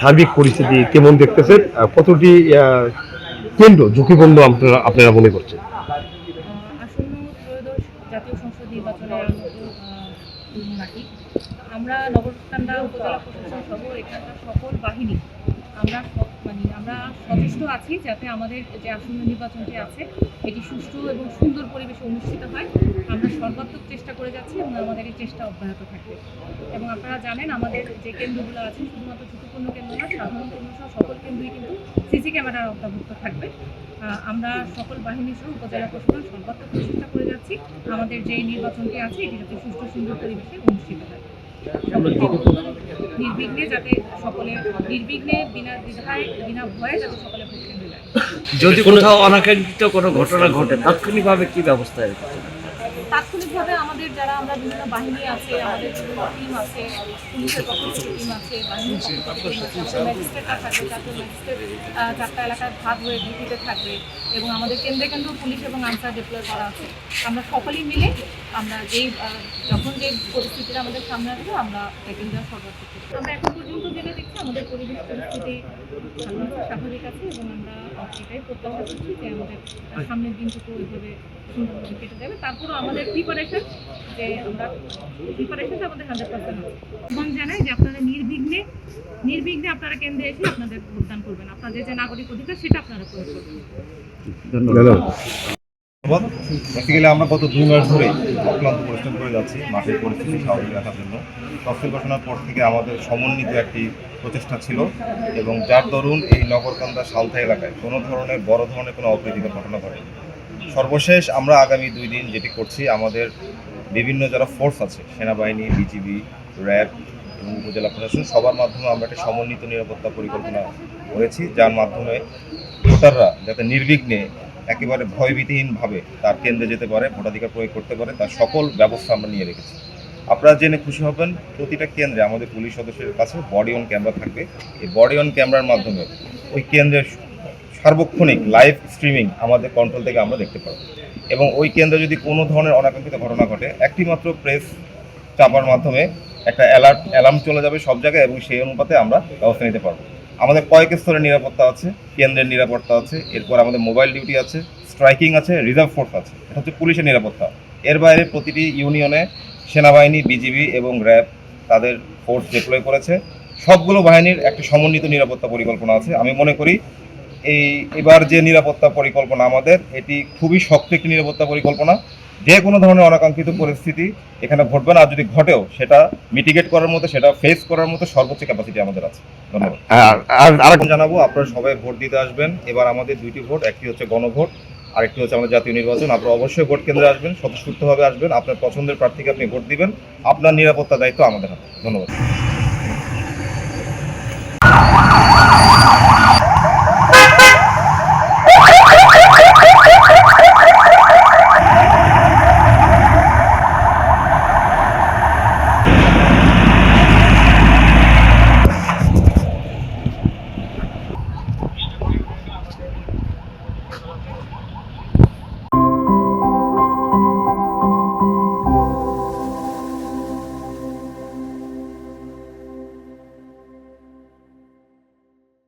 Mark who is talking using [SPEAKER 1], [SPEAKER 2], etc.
[SPEAKER 1] সার্বিক পরিস্থিতি কেমন দেখতেছেন? কতটি কেন্দ্র, ঝুঁকিপূর্ণ আপনারা আপনারা মনে করছেন?
[SPEAKER 2] জাতীয় সংসদ নির্বাচনের আমরা নগরকান্দা উপজেলা প্রশাসন সহ এখানকার সকল বাহিনী, আমরা আমরা সচেষ্ট আছি যাতে আমাদের যে আসন্ন নির্বাচনটি আছে, এটি সুষ্ঠু এবং সুন্দর পরিবেশে অনুষ্ঠিত হয়। আমরা সর্বাত্মক চেষ্টা করে যাচ্ছি এবং আমাদের এই চেষ্টা অব্যাহত থাকবে। এবং আপনারা জানেন, আমাদের যে কেন্দ্রগুলো আছে, শুধুমাত্র ঝুঁকিপূর্ণ কেন্দ্র না, সাধারণ কেন্দ্র সহ সকল কেন্দ্রই কিন্তু সিসি ক্যামেরার অন্তর্ভুক্ত থাকবে। আমরা সকল বাহিনী সহ উপজেলা প্রশাসন সর্বাত্মক চেষ্টা করে যাচ্ছি। আমাদের যে নির্বাচনটি আছে, এটি যাতে সুষ্ঠু সুন্দর পরিবেশে অনুষ্ঠিত হয়। নির্বিঘ্নে যাতে সকলে নির্বিঘ্নে বিনা দ্বিধায়, বিনা ভয়ে যাতে সকলে ভোট কেন্দ্রে
[SPEAKER 3] যদি কোথাও অনাকাঙ্ক্ষিত কোনো ঘটনা ঘটে, তাৎক্ষণিকভাবে কি ব্যবস্থা
[SPEAKER 2] তাৎক্ষণিকভাবে আমাদের যারা আমরা বিভিন্ন বাহিনী আছে, আমাদের টিম আছে, পুলিশের পক্ষ টিম আছে ম্যাজিস্ট্রেটরা থাকবে চারটে ম্যাজিস্ট্রেট চারটা এলাকার ভাগ হয়ে ডিউটিতে থাকবে এবং আমাদের কেন্দ্রে কেন্দ্র পুলিশ এবং আনসার ডিপ্লয় করা আছে। আমরা সকলেই মিলে আমরা যেই যখন যে পরিস্থিতিটা আমাদের সামনে আসবে, আমরা দেওয়ার সর্বোচ্চ আমরা এখন পর্যন্ত যেটা দেখছি, আমাদের পরিবেশ পরিস্থিতি স্বাভাবিক আছে এবং আমরা এটাই প্রত্যাশা করছি যে আমাদের সামনের দিনটুকু ওইভাবে সুন্দরভাবে কেটে যাবে। তারপরও আমাদের প্রিপারেশন যে আমরা প্রিপারেশনটা আমাদের হান্ড্রেড পার্সেন্ট আছে। এবং জানাই যে আপনারা নির্বিঘ্নে নির্বিঘ্নে আপনারা কেন্দ্রে এসে আপনাদের ভোটদান করবেন। আপনাদের যে নাগরিক অধিকার সেটা আপনারা প্রয়োগ করবেন।
[SPEAKER 1] ধন্যবাদ।
[SPEAKER 4] বেসিক্যালি আমরা গত দুই মাস ধরে অক্লান্ত পরিশ্রম করে যাচ্ছি মাঠের পরিস্থিতি স্বাভাবিক রাখার জন্য। তফসিল ঘোষণার পর থেকে আমাদের সমন্বিত একটি প্রচেষ্টা ছিল এবং যার দরুন এই নগরকান্দা সালথা এলাকায় কোনো ধরনের বড় ধরনের কোনো অপ্রীতিকর ঘটনা ঘটেনি। সর্বশেষ আমরা আগামী দুই দিন যেটি করছি, আমাদের বিভিন্ন যারা ফোর্স আছে, সেনাবাহিনী, বিজিবি র্যাব এবং উপজেলা প্রশাসন, সবার মাধ্যমে আমরা একটা সমন্বিত নিরাপত্তা পরিকল্পনা করেছি, যার মাধ্যমে ভোটাররা যাতে নির্বিঘ্নে একেবারে ভয়ভীতিহীনভাবে তার কেন্দ্রে যেতে পারে, ভোটাধিকার প্রয়োগ করতে পারে, তার সকল ব্যবস্থা আমরা নিয়ে রেখেছি। আপনারা জেনে খুশি হবেন, প্রতিটা কেন্দ্রে আমাদের পুলিশ সদস্যের কাছে বডি অন ক্যামেরা থাকবে। এই বডি অন ক্যামেরার মাধ্যমে ওই কেন্দ্রের সার্বক্ষণিক লাইভ স্ট্রিমিং আমাদের কন্ট্রোল থেকে আমরা দেখতে পারব। এবং ওই কেন্দ্রে যদি কোনো ধরনের অনাকাঙ্ক্ষিত ঘটনা ঘটে একটি মাত্র প্রেস চাপার মাধ্যমে একটা অ্যালার্ট অ্যালার্ম চলে যাবে সব জায়গায় এবং সেই অনুপাতে আমরা ব্যবস্থা নিতে পারব। আমাদের কয়েক স্তরের নিরাপত্তা আছে, কেন্দ্রের নিরাপত্তা আছে, এরপর আমাদের মোবাইল ডিউটি আছে স্ট্রাইকিং আছে রিজার্ভ ফোর্স আছে। এটা হচ্ছে পুলিশের নিরাপত্তা। এর বাইরে প্রতিটি ইউনিয়নে সেনাবাহিনী, বিজিবি এবং র্যাব তাদের ফোর্স ডিপ্লয় করেছে। সবগুলো বাহিনীর একটা সমন্বিত নিরাপত্তা পরিকল্পনা আছে। আমি মনে করি এই এবার যে নিরাপত্তা পরিকল্পনা আমাদের এটি খুবই শক্ত একটি নিরাপত্তা পরিকল্পনা। যে কোনো ধরনের অনাকাঙ্ক্ষিত পরিস্থিতি এখানে ঘটবে না আর যদি ঘটেও সেটা মিটিগেট করার মতো সেটা ফেস করার মতো সর্বোচ্চ ক্যাপাসিটি আমাদের আছে। ধন্যবাদ।
[SPEAKER 1] আর আর আর
[SPEAKER 4] জানাব আপনারা সবাই ভোট দিতে আসবেন। এবার আমাদের দুইটি ভোট একটি হচ্ছে গণভোট আরেকটি হচ্ছে আমাদের জাতীয় নির্বাচন। আপনারা অবশ্যই ভোট কেন্দ্রে আসবেন স্বতঃস্ফূর্তভাবে আসবেন। আপনার পছন্দের প্রার্থীকে আপনি ভোট দিবেন। আপনার নিরাপত্তা দায়িত্ব আমাদের হাতে। ধন্যবাদ।